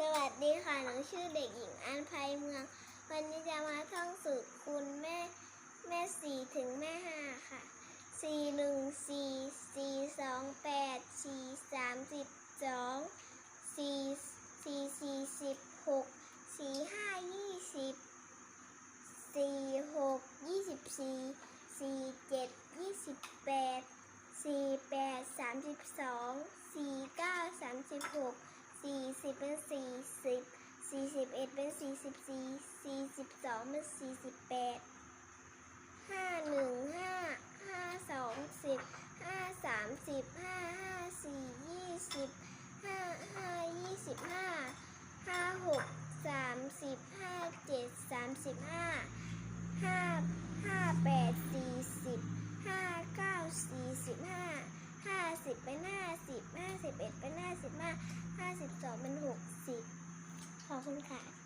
สวัสดีค่ะหนูชื่อเด็กหญิงอันภัยเมือง วันนี้จะมาท่องสูตรคูณแม่แม่สี่ถึงแม่ห้าค่ะสี่หนึ่งสี่สี่สองแปดสี่สามสิบสองสี่สี่สี่สิบหกสี่ห้ายี่สิบสี่หกยี่สิบสี่สี่เจ็ดยี่สิบแปดสี่แปดสามสิบสองสี่เก้าสามสิบหก สี่สิบเป็นสี่สิบสี่สิบเอ็ดเป็นสี่สิบสี่สี่สิบสองเป็นสี่สิบแปดห้าหนึ่งห้าห้าสองสิบห้าสามสิบห้าห้าสี่ยี่สิบห้าห้ายี่สิบห้าห้าหกสามสิบห้าเจ็ดสามสิบห้าห้าห้าแปดสี่สิบห้าเก้าสี่สิบห้าห้าสิบเป็นห้าสิบห้าสิบเอ็ดเป็นห้าสิบห้า องเป็นหกสิบขอบคุณค่ะ